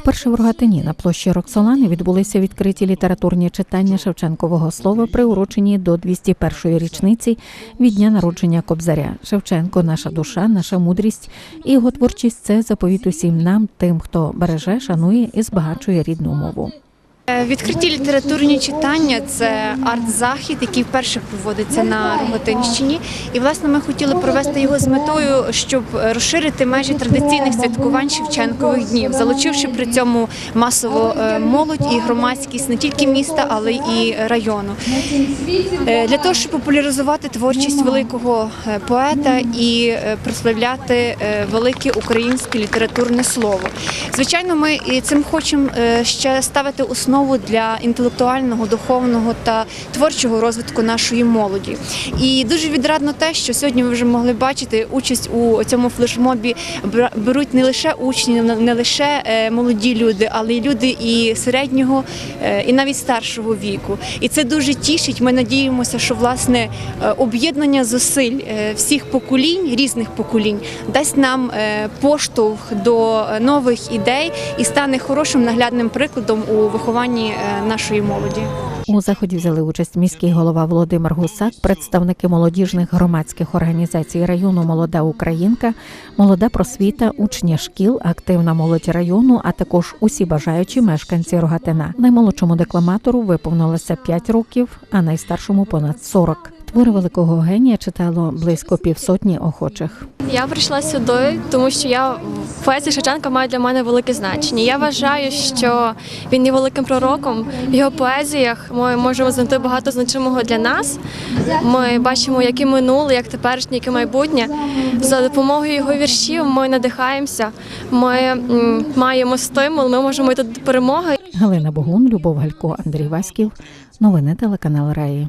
Вперше в Рогатині на площі Роксолани відбулися відкриті літературні читання Шевченкового слова, приурочені до 201-ї річниці від дня народження Кобзаря. Шевченко, наша душа, наша мудрість і його творчість це заповіт усім нам, тим, хто береже, шанує і збагачує рідну мову. Е, Відкриті літературні читання це арт-захід, який вперше проводиться на Роготинщині. І власне ми хотіли провести його з метою, щоб розширити межі традиційних святкувань Шевченкових днів, залучивши при цьому масово е, молодь і громадськість не тільки міста, але і району. Е, Для того, щоб популяризувати творчість великого поета і прославляти велике українське літературне слово. Звичайно, ми цим хочемо ще ставити основу для інтелектуального, духовного та творчого розвитку нашої молоді. І дуже відрадно те, що сьогодні ви вже могли бачити участь у цьому флешмобі беруть не лише учні, не лише е, молоді люди, але й люди і середнього, е, і навіть старшого віку. І це дуже тішить. Ми надіємося, що власне е, об'єднання зусиль всіх поколінь, різних поколінь, дасть нам поштовх до нових ідей і стане хорошим наглядним прикладом у вихованні е, нашої молоді. У заході взяли участь міський голова Володимир Гусак, представники молодіжних громадських організацій району Молода Українка, молода просвіта, учні шкіл, активна молодь району, а також усі бажаючі мешканці Рогатина. Наймолодшому декламатору виповнилося 5 років, а найстаршому понад 40. Твори великого генія читало близько півсотні охочих. Я прийшла сюди, тому що я поезія Шевченка має для мене велике значення. Я вважаю, що він є великим пророком. В його поезіях ми можемо знайти багато значимого для нас. Ми бачимо, яке минуле, як теперішнє, яке майбутнє. За допомогою його віршів ми надихаємося. Ми маємо стимул, ми можемо йти до перемоги. Галина Богун, Любов Галько, Андрій Васьків. Новини телеканал Раї.